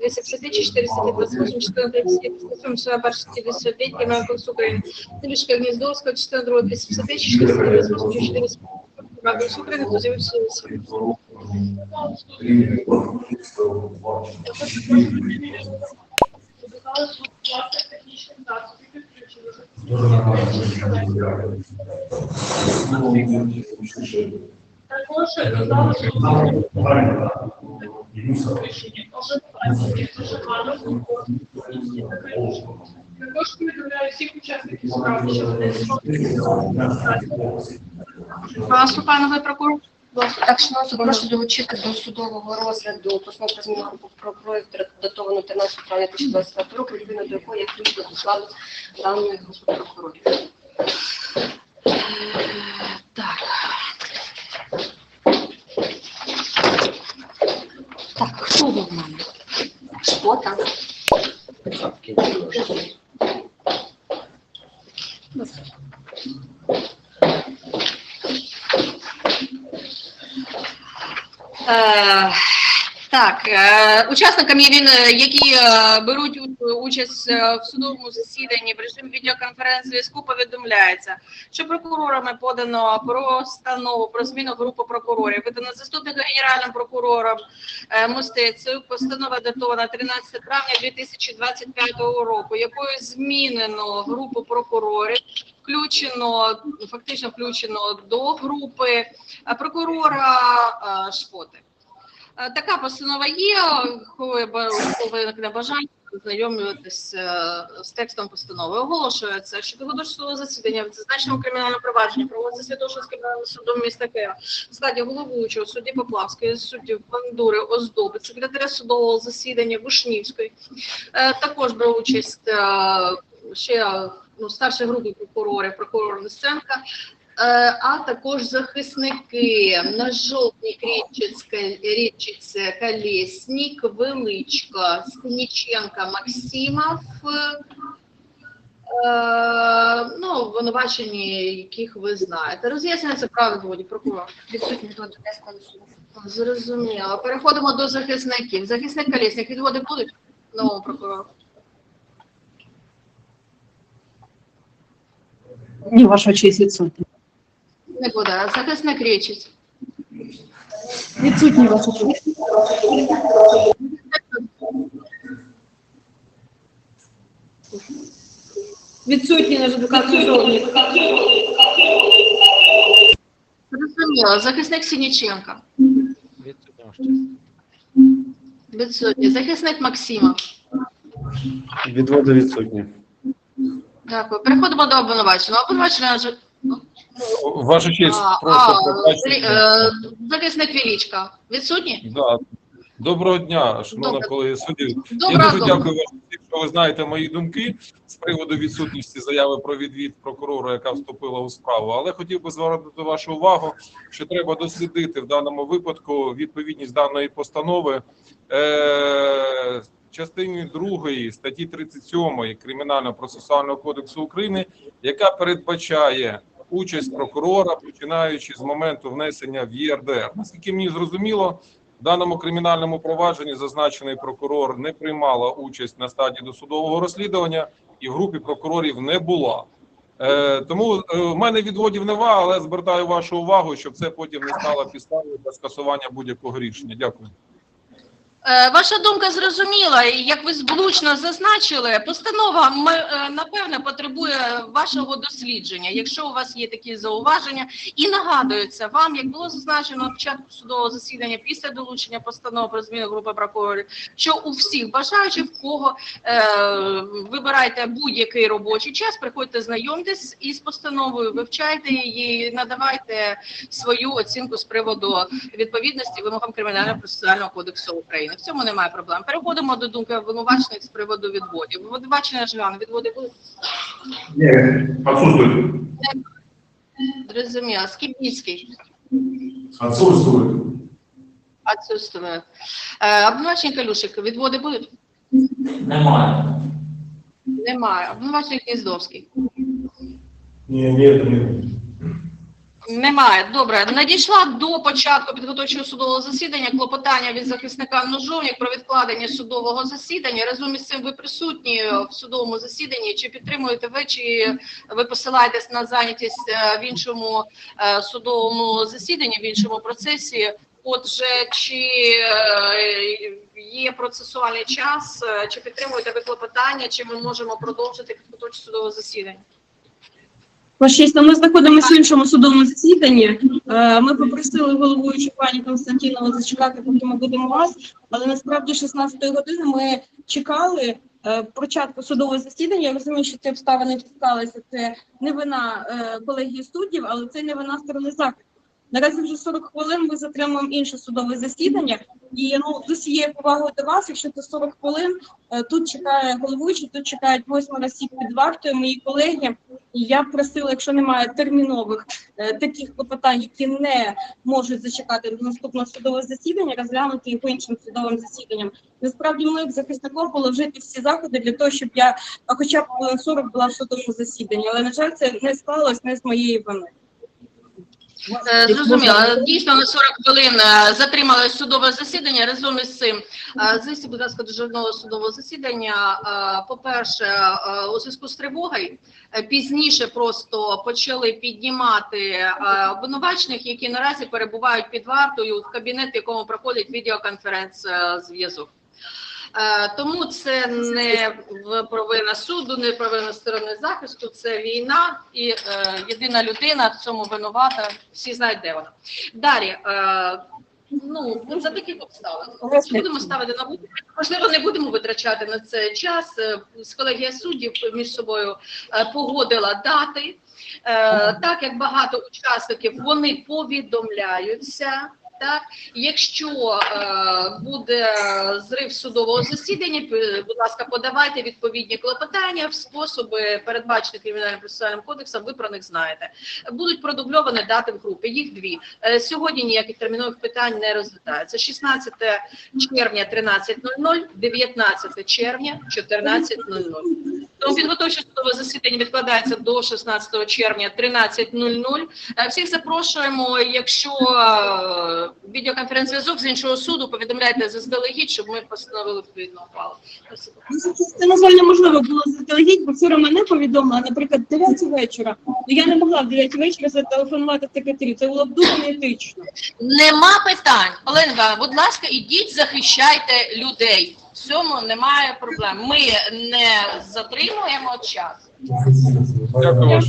250, 428, 430, 447, перша 59, Кримінального кодексу України. Телішка Гніздовського, частина 2, 250, 428, 440, Кримінального кодексу України, хто з'явився суді. Також повідомляю всіх учасників справи, що вони Прошу, панове прокурор. Так, шановні, прошу долучити до судового розгляду зміну групи про проєкт датовану 13 травня 2024 року, відповідно до якої я включила до складу даної групи прокурорів. Е, Так. Так, хто ви в мене? Що там? Е, Так, е, учасникам, е, які е, беруть участь е, в судовому засіданні в режимі відеоконференц-зв'язку, повідомляється, що прокурорами подано постанову про зміну групи прокурорів. Видано заступником генеральним прокурором е, Мостицею. Постанова датована 13 травня 2025 року, якою змінено групу прокурорів, включено фактично включено до групи е, прокурора е, Шпоти. Е, Така постанова є, коли бажання ознайомлюватись е, з текстом постанови. Оголошується, що до судового засідання в зазначеному кримінальному провадженні проводиться Святошинським судом міста Києва в складі головуючого судді Поплавської, суддів Бандури, Оздоби, секретаря судового засідання Вишнівської. Е, Також брав участь е, ще ну, старші групи прокурорів, прокурор Лисенка, а також захисники на жовтій Річиця, Колєснік, Величко, Сніченка, Максимов, е, ну, обвинувачені, яких ви знаєте. Роз'яснення це право відводі прокурор. Відсутні до ДТС. Зрозуміло. Переходимо до захисників. Захисник Колєснік, відводи будуть новому прокурору? Ні, ваша честь відсутні. Не буде. Захисник Річиць. Відсутні, ваша честь. Відсутні наш адвокат Сузовник. Зрозуміло. Захисник Сініченка. Відсутній. Захисник Максима. Відводи відсутні. Дякую. Переходимо до обвинуваченого. Вже- Ваша честь, а, прошу а, е, захисник Величка. Відсутній? Да. Доброго дня, шановна Добре. колеги судді. Я Доброго дуже дня. дякую вам, що ви знаєте мої думки з приводу відсутності заяви про відвід прокурора, яка вступила у справу. Але хотів би звернути вашу увагу, що треба дослідити в даному випадку відповідність даної постанови. Е- Частині 2 статті 37 Кримінального процесуального кодексу України, яка передбачає участь прокурора, починаючи з моменту внесення в ЄРДР. Наскільки мені зрозуміло, в даному кримінальному провадженні зазначений прокурор не приймала участь на стадії досудового розслідування і в групі прокурорів не була. Е, тому е, в мене відводів нема, але звертаю вашу увагу, щоб це потім не стало підставою для скасування будь-якого рішення. Дякую. Е, Ваша думка зрозуміла, і як ви влучно зазначили, постанова е, напевне потребує вашого дослідження, якщо у вас є такі зауваження. І нагадується вам, як було зазначено на початку судового засідання після долучення постанови про зміну групи прокурорів, що у всіх бажаючих, в кого е, вибирайте будь-який робочий час, приходьте знайомтесь із постановою, вивчайте її, надавайте свою оцінку з приводу відповідності вимогам кримінального процесуального кодексу України. В цьому немає проблем. Переходимо до думки обвинувачених з приводу відводів. Обвинувачення Жиган, відводи будуть Нет, отсутствует. зрозуміло. Скібніцький Отсутствует. відсутствує. Е, Обвинувачення Калюшик, відводи будуть? Немає. Немає. Обвинувачення Гніздовський. Не, нет, нет. Немає. Добре. Надійшла до початку підготовчого судового засідання клопотання від захисника Ножовник про відкладення судового засідання. Разом із цим ви присутні в судовому засіданні. Чи підтримуєте ви, чи ви посилаєтесь на зайнятість е, в іншому е, судовому засіданні, в іншому процесі? Отже, чи е, є процесуальний час, чи підтримуєте ви клопотання, чи ми можемо продовжити підготовче судове засідання? Чесно. ми знаходимося в іншому судовому засіданні. Е, Ми попросили головуючу пані Константінову зачекати, поки ми будемо вас, але насправді 16 години ми чекали е, початку судового засідання. Я розумію, що ці обставини відклалися. Це не вина е, колегії суддів, але це не вина сторони захисту. Наразі вже 40 хвилин ми затримуємо інше судове засідання. І ну з усією повагою до вас, якщо це 40 хвилин, е, тут чекає головуючий, тут чекають восьмеро осіб під вартою, мої колеги. І я б просила, якщо немає термінових е, таких клопотань, які не можуть зачекати до наступного судового засідання, розглянути їх іншим судовим засіданням. Насправді ми як захисником було вжити всі заходи для того, щоб я хоча б хвилин 40 була в судовому засіданні. Але на жаль, це не склалось не з моєї вини. Е, Зрозуміло. Дійсно, на 40 хвилин е, затримали судове засідання. Разом із цим, е, звісті, будь ласка, до жодного судового засідання. По-перше, у зв'язку з тривогою, пізніше просто почали піднімати обвинувачених, які наразі перебувають під вартою в кабінет, в якому проходить відеоконференц-зв'язок. Е, Тому це не провина суду, не провина сторони захисту, це війна, і е, єдина людина в цьому винувата. Всі знають, де вона. Далі, е, ну за таких обставин будемо ставити на вулицю. Можливо, не будемо витрачати на це час. Е, З колегія суддів між собою е, погодила дати. Е, Так як багато учасників вони повідомляються. Так, якщо е, буде зрив судового засідання, будь ласка, подавайте відповідні клопотання в способи, передбачені кримінальним процесуальним кодексом. Ви про них знаєте. Будуть продубльовані дати в групи. Їх дві Е, сьогодні. Ніяких термінових питань не розглядається. 16 червня 13.00, 19 червня 14.00. Тому підготовче судове засідання відкладається до 16 червня 13.00. Е, Всіх запрошуємо. Якщо е, відеоконференц-зв'язок з іншого суду, повідомляйте заздалегідь, щоб ми постановили відповідну ухвалу. Це на жаль неможливо було заздалегідь, бо вчора мене повідомили, наприклад, 9 вечора. Ну я не могла в 9 вечора зателефонувати секретарю. Це було б дуже неетично. Нема питань. Олена, Івановна, будь ласка, ідіть, захищайте людей. В цьому немає проблем. Ми не затримуємо час. Дякую.